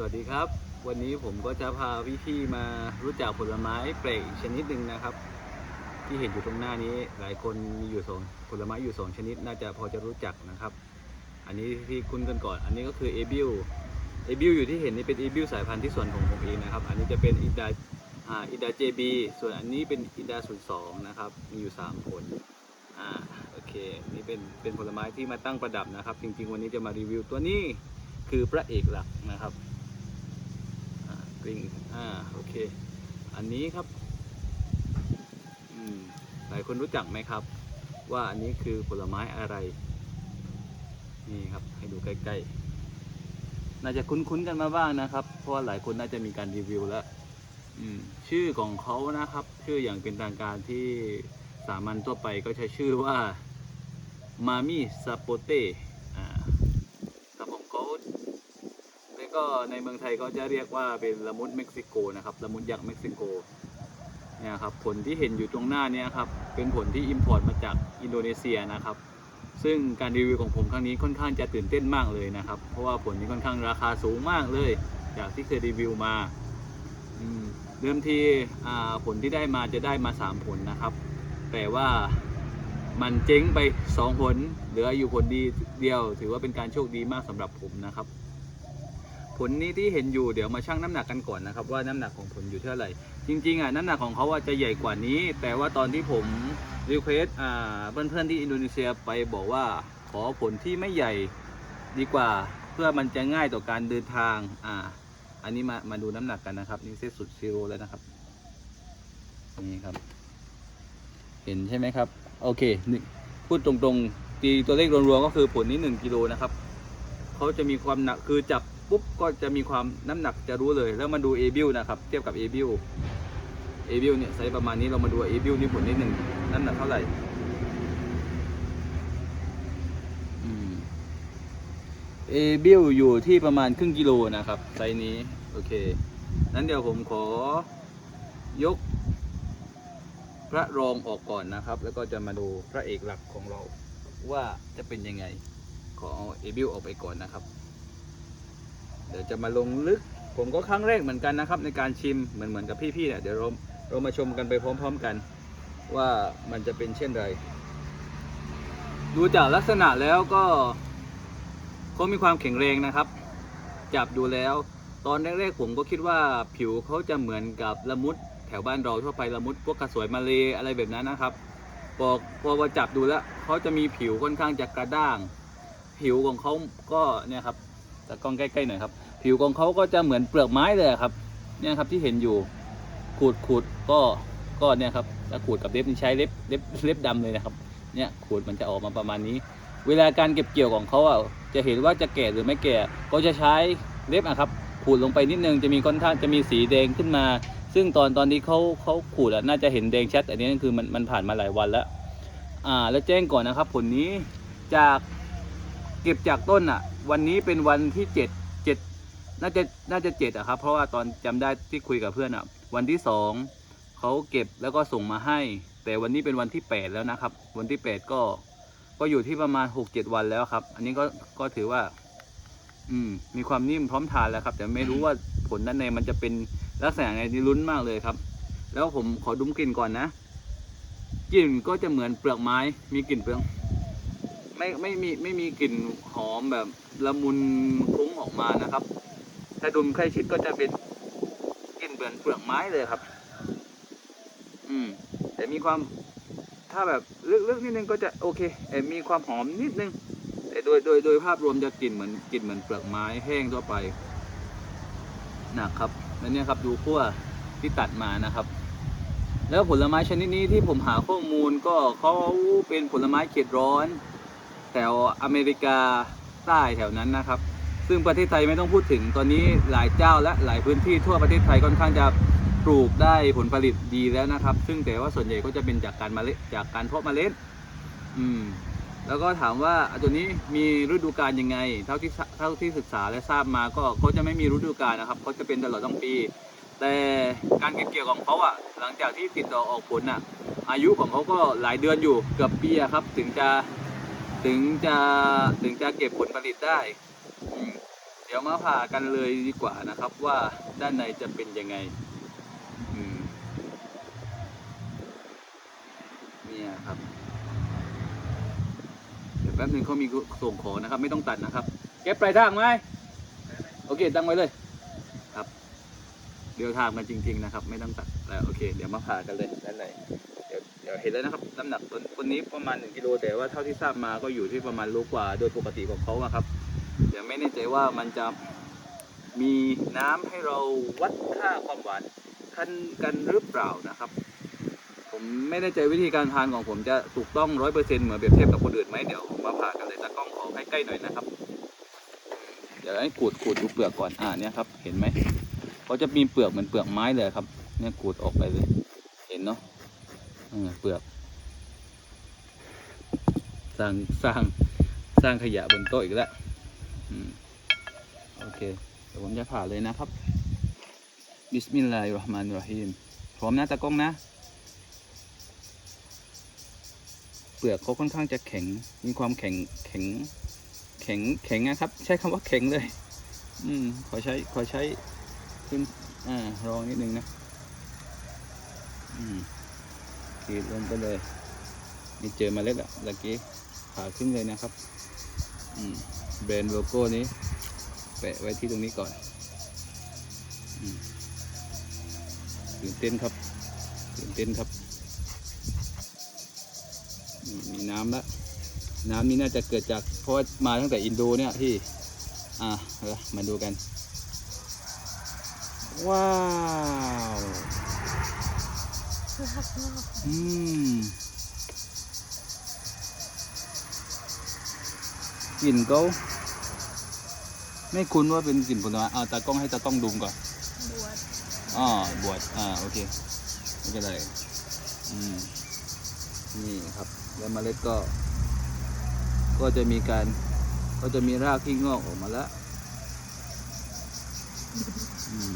สวัสดีครับ วันนี้ผมก็จะพาพี่ๆมารู้จักผลไม้แปลกอีกชนิดหนึ่งนะครับ ที่เห็นอยู่ตรงหน้านี้หลายคนมีอยู่สองผลไม้อยู่สองชนิด น่าจะพอจะรู้จักนะครับ อันนี้ที่คุ้นกันก่อน อันนี้ก็คือเอบิลเอบิลอยู่ที่เห็นนี่เป็นเอบิลสายพันธุ์ที่ส่วนของผมเองนะครับ อันนี้จะเป็นอินดาอ่าอินดาเจบีส่วนอันนี้เป็นอินดาศูนย์สองนะครับมีอยู่สามผลอ่าโอเคนี่เป็นเป็นผลไม้ที่มาตั้งประดับนะครับ จริงๆ วันนี้จะมารีวิวตัวนี้คือพระเอกหลักนะครับ ริงอ่าโอเค อันนี้ครับอืมหลายคนรู้จักไหมครับ ว่าอันนี้คือผลไม้อะไร นี่ครับให้ดูใกล้ๆ น่าจะคุ้นๆกันมาบ้างนะครับ เพราะว่าหลายคนน่าจะมีการรีวิวแล้วชื่อของเขานะครับ ชื่ออย่างเป็นทางการที่สามัญทั่วไปก็ใช้ชื่อว่ามามิซาโปเตอ่าครับผมเขา แล้ว ก็ในเมืองไทยก็จะเรียกว่าเป็นละมุดเม็กซิโกนะครับละมุดยักษ์เม็กซิโกเนี่ยครับผลที่เห็นอยู่ตรงหน้านี้ครับเป็นผลที่อิมพอร์ตมาจากอินโดนีเซียนะครับ ซึ่งการรีวิวของผมครั้งนี้ค่อนข้างจะตื่นเต้นมากเลยนะครับ เพราะว่าผลนี้ค่อนข้างราคาสูงมากเลย จากที่เคยรีวิวมาเดิมที่ผลที่ได้มาจะได้มา 3 ผลนะครับ แต่ว่ามันเจ๊งไป 2 ผล เหลืออยู่ผลดีเดียว ถือว่าเป็นการโชคดีมากสำหรับผมนะครับ ผลนี้ที่เห็นอยู่เดี๋ยวมาชั่งน้ำหนักกันก่อนนะครับว่าน้ำหนักของผลอยู่เท่าไหร่ จริงๆอะน้ำหนักของเขาอะจะใหญ่กว่านี้ แต่ว่าตอนที่ผมรีเควสอ่าเพื่อนๆที่อินโดนีเซียไปบอกว่าขอผลที่ไม่ใหญ่ดีกว่า เพื่อมันจะง่ายต่อการเดินทางอ่าอันนี้มามาดูน้ำหนักกันนะครับนี่เซตสุดซีโร่แล้วนะครับนี่ครับ เห็นใช่ไหมครับ โอเคหนึ่งพูดตรงๆตีตัวเลขรวมๆก็คือผลนี้1กิโลนะครับเขาจะมีความหนักคือจับ ปุ๊บก็จะมีความน้ำหนักจะรู้เลย แล้วมาดูเอบิลนะครับเทียบกับเอบิลเอบิลเนี่ยไซส์ประมาณนี้เรามาดูเอบิลนี่ผลนิดหนึ่งน้ำหนักเท่าไหร่เอบิลอยู่ที่ประมาณครึ่งกิโลนะครับไซส์นี้โอเคนั้นเดี๋ยวผมขอยกพระรองออกก่อนนะครับ แล้วก็จะมาดูพระเอกหลักของเราว่าจะเป็นยังไง ขอเอาเอบิลออกไปก่อนนะครับ เดี๋ยวจะมาลงลึก ผมก็ครั้งแรกเหมือนกันนะครับ ในการชิมเหมือนเหมือนกับพี่ๆเนี่ยเดี๋ยวเราเรามาชมกันไปพร้อม ๆกัน ว่ามันจะเป็นเช่นไร ดูจากลักษณะแล้วก็เขามีความแข็งแรงนะครับ จับดูแล้ว ตอนแรกๆผมก็คิดว่าผิวเขาจะเหมือนกับละมุดแถวบ้านเราทั่วไปละมุดพวกกระสวยมาเลอะไรแบบนั้นนะครับพอพอมาจับดูแล้วเขาจะมีผิวค่อนข้างจะกระด้าง ผิวของเขาก็เนี่ยครับ ต่กล้องใกล้ๆหน่อยครับ ผิวของเขาก็จะเหมือนเปลือกไม้เลยครับ เนี่ยครับที่เห็นอยู่ขูดขูดก็ก็เนี่ยครับแล้วขูดกับเล็บนี่ใช้เล็บเล็บเล็บดำเลยนะครับ เนี่ยขูดมันจะออกมาประมาณนี้ เวลาการเก็บเกี่ยวของเขาอะจะเห็นว่าจะแก่หรือไม่แก่ ก็จะใช้เล็บอะครับขูดลงไปนิดนึงจะมีค่อนข้างจะมีสีแดงขึ้นมา ซึ่งตอนตอนนี้เขาเขาขูดอะน่าจะเห็นแดงชัดอันนี้คือมันมันผ่านมาหลายวันแล้วอ่าแล้วแจ้งก่อนนะครับ ผลนี้จากเก็บจากต้นอะ วันนี้เป็นวันที่เจ็ดเจ็ดน่าจะน่าจะเจ็ดอะครับ เพราะว่าตอนจำได้ที่คุยกับเพื่อนอะวันที่สองเขาเก็บแล้วก็ส่งมาให้ แต่วันนี้เป็นวันที่แปดแล้วนะครับ วันที่แปดก็ ก็อยู่ที่ประมาณหกเจ็ดวันแล้วครับ อันนี้ก็ก็ถือว่า อืม มีความนิ่มพร้อมทานแล้วครับ แต่ไม่รู้ว่าผลด้านในมันจะเป็นลักษณะไงนี่ลุ้นมากเลยครับ แล้วผมขอดมกลิ่นก่อนนะกลิ่นก็จะเหมือนเปลือกไม้ มีกลิ่นเปลือก ไม่ไม่มีไม่มีกลิ่นหอมแบบละมุนคุ้งออกมานะครับ ถ้าดมใกล้ชิดก็จะเป็นกลิ่นเหมือนเปลือกไม้เลยครับ อืม แต่มีความถ้าแบบลึกๆนิดนึงก็จะโอเคแต่มีความหอมนิดนึง แต่โดยโดยโดยภาพรวมจะกลิ่นเหมือนกลิ่นเหมือนเปลือกไม้แห้งทั่วไปหนักครับแล้วเนี่ยครับดูขั้วที่ตัดมานะครับ แล้วผลไม้ชนิดนี้ที่ผมหาข้อมูลก็เขาเป็นผลไม้เขตร้อน วอเมริกาใต้แถวนั้นนะครับ ซึ่งประเทศไทยไม่ต้องพูดถึงตอนนี้หลายเจ้าและหลายพื้นที่ทั่วประเทศไทยค่อนข้างจะปลูกได้ผลผลิตดีแล้วนะครับ ซึ่งแต่ว่าส่วนใหญ่ก็จะเป็นจากการมาเล็ดจากการเพาะเมล็ดอืมแล้วก็ถามว่าตัวนี้มีฤดูกาลยังไง เท่าที่เท่าที่ศึกษาและทราบมาก็เขาจะไม่มีฤดูกาลนะครับเขาจะเป็นตลอดทั้งปี แต่การเก็บเกี่ยวของเขาอะหลังจากที่ติดต่อออกผลอะอายุของเขาก็หลายเดือนอยู่เกือบปีอะครับ ถึงจะ ถึงจะถึงจะเก็บผลผลิตได้เดี๋ยวมาผ่ากันเลยดีกว่านะครับ ว่าด้านในจะเป็นยังไงเนี่ยครับเดี๋ยวแป๊บนึงเขามีส่งของนะครับ ไม่ต้องตัดนะครับ เก็บปลายทางไหมโอเค ตั้งไว้เลยครับเดี๋ยวทางมันจริง ๆ นะครับ ไม่ต้องตัดแล้วโอเค เดี๋ยวมาผ่ากันเลยด้านในเดี๋ยว ดี๋ยวเห็นแล้วนะครับน้ำหนักตัวตัวนี้ประมาณหนึ่งกิโลแต่ว่าเท่าที่ทราบมาก็อยู่ที่ประมาณโลกว่าโดยปกติของเขาอะครับเดี๋ยวไม่แน่ใจว่ามันจะมีน้ำให้เราวัดค่าความหวานคันกันหรือเปล่านะครับ ผมไม่แน่ใจวิธีการทานของผมจะถูกต้องร้อยเปอร์เซ็นต์เหมือนเปรียบเทียบกับคนอื่นไหมเดี๋ยวมาผ่ากันเลยตากล้องขอใกล้ๆหน่อยนะครับ เดี๋ยวให้ขูดขูดดูเปลือกก่อนอ่าเนี่ยครับ เห็นไหมเขาจะมีเปลือกเหมือนเปลือกไม้เลยครับ เนี่ยขูดออกไปเลย เห็นเนาะ เปลือก สร้างสร้างสร้างขยะบนโต๊ะอีกแล้วโอเคเดี๋ยวผมจะผ่าเลยนะครับ บิสมิลลาฮิรราะห์มานิรราะฮีมพร้อมนะตากล้องนะ เปลือกเขาค่อนข้างจะแข็ง มีความแข็งแข็ง แข็งแข็งนะครับ ใช้คำว่าแข็งเลย อืมขอใช้ขอใช้ขึ้นอ่ารองนิดนึงนะ อืม ขีดลงไปเลยนี่เจอเมล็ดอะเมื่อกี้ผ่าขึ้นเลยนะครับแบรนด์โลโก้นี้ แปะไว้ที่ตรงนี้ก่อนตื่นเต้นครับตื่นเต้นครับมีน้ำละน้ำนี่น่าจะเกิดจากเพราะว่ามาตั้งแต่อินโดเนี่ยที่ อะมาดูกัน ว้าว รักมากอืมกลิ่นเขาไม่คุ้นว่าเป็นกลิ่นผลไม้อ่าตากล้องให้ตากล้องดูก่อนบวชอ๋อบวชอ่าโอเคไม่เป็นไรอืมนี่ครับ แล้วเมล็ดก็ ก็จะมีการ ก็จะมีรากที่งอกออกมาแล้วอืม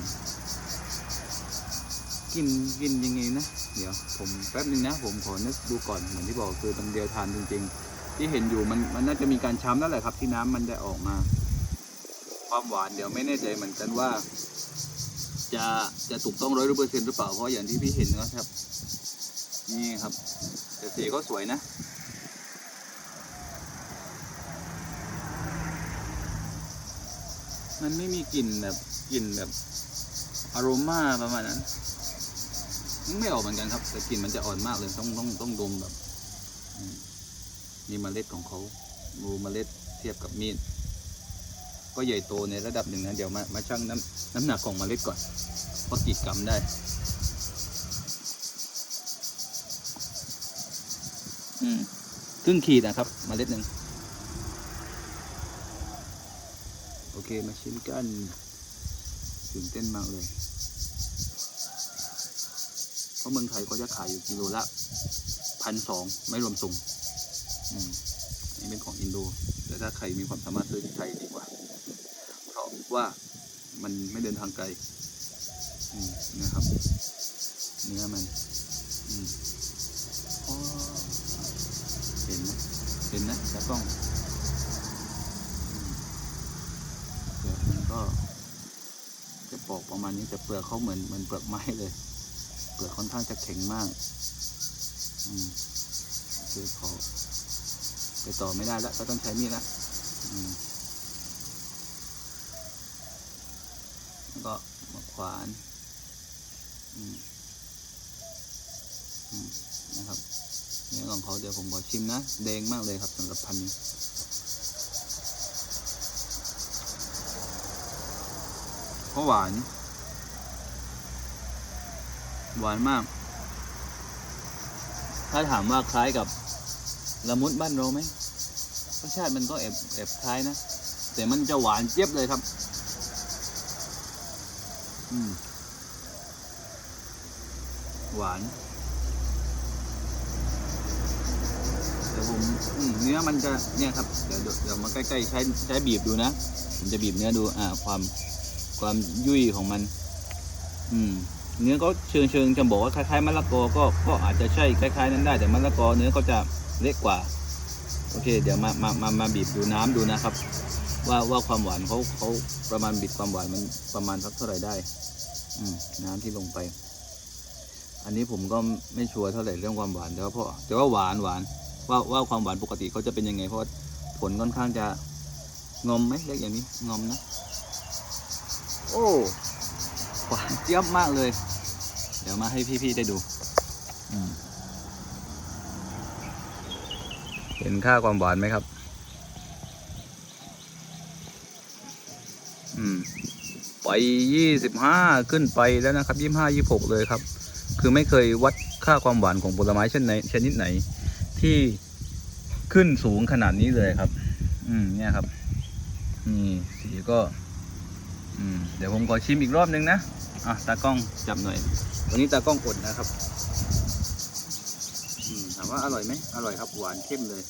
กินกินยังไงนะ เดี๋ยวผมแป๊บนึงนะ ผมขอนึกดูก่อนเหมือนที่บอกคือมันเดียวทานจริง ๆ ที่เห็นอยู่มันมันน่าจะมีการช้ำแล้วแหละครับ ที่น้ำมันได้ออกมา ความหวานเดี๋ยวไม่แน่ใจเหมือนกันว่า จะจะถูกต้องร้อยเปอร์เซ็นต์หรือเปล่าเพราะอย่างที่พี่เห็นนะครับ นี่ครับแต่สีก็สวยนะมันไม่มีกลิ่นแบบกลิ่นแบบอารมาประมาณนั้น ไม่ออกเหมือนกันครับ แต่กลิ่นมันจะอ่อนมากเลยต้องต้องต้องดมแบบมนี่เมล็ดของเขาดูเมล็ดเทียบกับมีดก็ใหญ่โตในระดับหนึ่งนะเดี๋ยวมามาชั่งน้ำน้ำหนักของเมล็ดก่อนว่ากี่กรัมได้ครึ่งขีดนะครับเมล็ดหนึ่งโอเคมาชิมกันตื่นเต้นมากเลย เพราะเมืองไทยก็จะขายอยู่กิโลละพันสองไม่รวมส่งอืมอันนี้เป็นของอินโด แต่ถ้าใครมีความสามารถซื้อที่ไทยดีกว่า เพราะว่ามันไม่เดินทางไกลนะครับเนื้อมันเห็นนะเห็นนะตากล้องเปลือกมันก็จะปอกประมาณนี้แต่เปลือกเขาเหมือนเหมือนเปลือกไม้เลย ลือกค่อนข้างจะแข็งมากอืมโอเขอไปต่อไม่ได้แล้วก็ต้องใช้มีดละอืมแล้วก็มาขวานอืมอืมนะครับเนื้อของเขาเดี๋ยวผมขอชิมนะแดงมากเลยครับสำหรับพันธุ์นี้ก็หวาน หวานมาก ถ้าถามว่าคล้ายกับละมุดบ้านเราไหมรสชาติมันก็แอบแอบคล้ายนะ แต่มันจะหวานเจี๊ยบเลยครับ อืม หวานเดี๋ยวผมเนื้อมันจะเนี่ยครับเดี๋ยวเดี๋ยวเดี๋ยวมาใกล้ๆใช้ใช้บีบดูนะ ผมจะบีบเนื้อดู อ่า ความความยุ่ยของมัน อืม เนื้อก็เชิงเชิงจะบอกว่าคล้ายๆมะละกอก็ก็อาจจะใช่คล้ายๆนั้นได้แต่มะละกอเนื้อก็จะเล็กกว่า โอเค เดี๋ยวมามามามาบีบดูน้ำดูนะครับ ว่าว่าความหวานเขาเขาประมาณบีบความหวานมันประมาณสักเท่าไหร่ได้ อืน้ำที่ลงไป อันนี้ผมก็ไม่ชัวร์เท่าไหร่เรื่องความหวานแต่ว่าเพราะแต่ว่าหวานหวานว่าว่าความหวานปกติเขาจะเป็นยังไง เพราะาผลค่อนข้างจะงอมไหมเรียกอย่างนี้งอมนะ โอ้หวานเจี๊ยบมากเลย เดี๋ยวมาให้พี่ๆได้ดู เห็นค่าความหวานไหมครับ อืม ไปยี่สิบห้าขึ้นไปแล้วนะครับยี่ห้ายี่หกเลยครับ คือไม่เคยวัดค่าความหวานของผลไม้ชนไหนชนิดไหน ที่ขึ้นสูงขนาดนี้เลยครับ อืม เนี่ยครับ นี่สีก็ อืม เดี๋ยวผมขอชิมอีกรอบนึงนะ อะ ตากล้องจับหน่อย วันนี้ตากล้องอดนะครับถามว่าอร่อยไหมอร่อยครับหวานเข้มเลย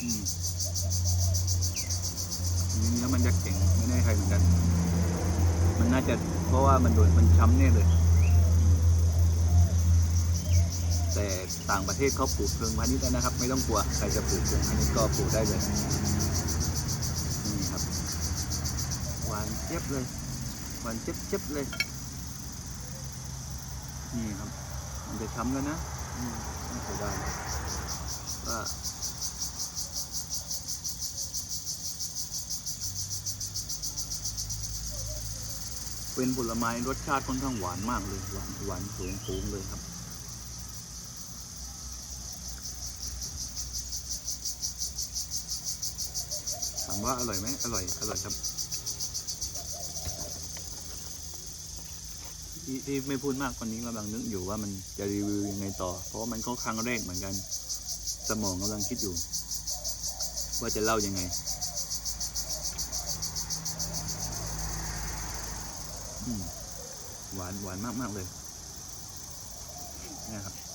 อืมนนี้เนื้อมันจะแข็งไม่ได้ใครเหมือนกัน มันน่าจะเพราะว่ามันโดนมันช้ำเนี่ยเลยอืม แต่ต่างประเทศเขาปลูกเพลิงพาณิชย์แล้นะครับ ไม่ต้องกลัวใครจะปลูกเพลิงพาณิชย์ก็ปลูกได้เลยนี่ครับหวานเจี๊ยบเลยหวานเจี๊ยบเจี๊ยบเลย นี่ครับ มันจะช้ำแล้วนะอืมน่าเสียดายก็เป็นผลไม้รสชาติค่อนข้างหวานมากเลย หวานหวานสูงสูงเลยครับามว่าอร่อยไหมอร่อย อร่อยครับ ที่ที่ไม่พูดมากตอนนี้กำลังนึกอยู่ว่ามันจะรีวิวยังไงต่อ เพราะมันก็ครั้งแรกเหมือนกัน สมองกำลังคิดอยู่ ว่าจะเล่ายังไงหวานหวานมากมากๆเลยนะครับ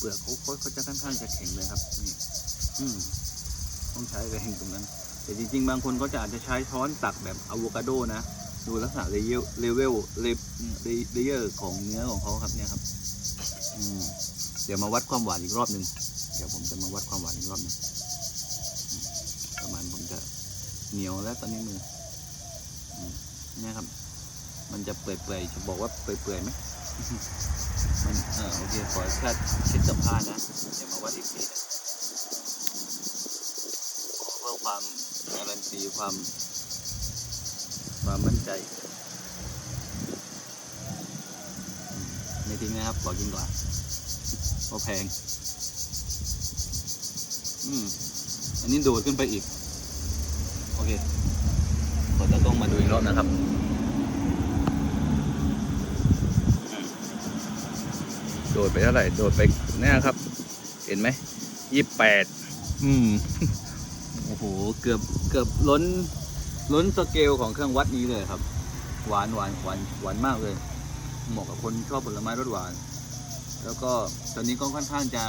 เปลือกเขาเขาจะค่อนข้างจะแข็งเลยครับนี่อืมต้องใช้แรงตรงนั้น แต่จริง ๆ บางคนก็จะอาจจะใช้ช้อนตักแบบอะโวคาโดนะดูลักษณะเลเยอร์เลเวลเลเยอร์ของเนื้อของเขาครับเนี่ยครับอืมเดี๋ยวมาวัดความหวานอีกรอบหนึ่งเดี๋ยวผมจะมาวัดความหวานอีกรอบหนึ่งประมาณผมจะเหนียวแล้วตอนนี้มือเนี่ยครับ มันจะเปื่อยๆจะบอกว่าเปื่อยๆไหม อโอเคขอแค่ช็ดกับผ้านะเดี๋ยวมาวัดอีกทีนะขอเพื่อความการันตีความ ความมั่นใจ ไม่ทิ้งนะครับขอกินก่อนเพราะแพง อืมอันนี้โดดขึ้นไปอีก โอเคผมจะต้องมาดูอีกรอบนะครับอืมโดดไปเท่าไหร่ โดดไปเนี่ยครับ เห็นไหมยี่แปดอืม โอ้โห เกือบเกือบล้น ล้นสเกลของเครื่องวัดนี้เลยครับ หวานหวานหวานหวานมากเลย เหมาะกับคนชอบผลไม้รสหวาน แล้วก็ตอนนี้ก็ค่อนข้างจะ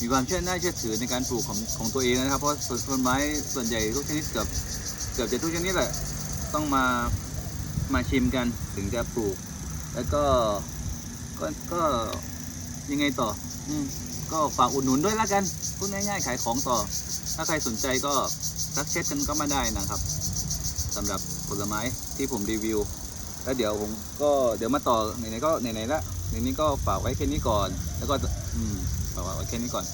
มีความเชื่อน่าเชื่อถือในการปลูกของของตัวเองนะครับ เพราะส่วนต้นไม้ส่วนใหญ่ทุกชนิดเกือบเกือบจะทุกชนิดแหละ ต้องมามาชิมกันถึงจะปลูก แล้วก็ ก็ก็ยังไงต่อ อืมก็ฝากอุดหนุนด้วยละกันพูดง่ายๆขายของต่อ ถ้าใครสนใจก็ทักเช็คกันก็มาได้นะครับสำหรับผลไม้ที่ผมรีวิว แล้วเดี๋ยวผมก็เดี๋ยวมาต่อไหนๆก็ไหนๆละในนี้ก็ฝากไว้แค่นี้ก่อน แล้วก็อืมฝากไว้แค่นี้ก่อน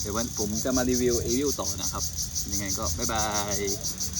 เดี๋ยววันผมจะมารีวิวเอวิวต่อนะครับ ยังไงก็บ๊ายบาย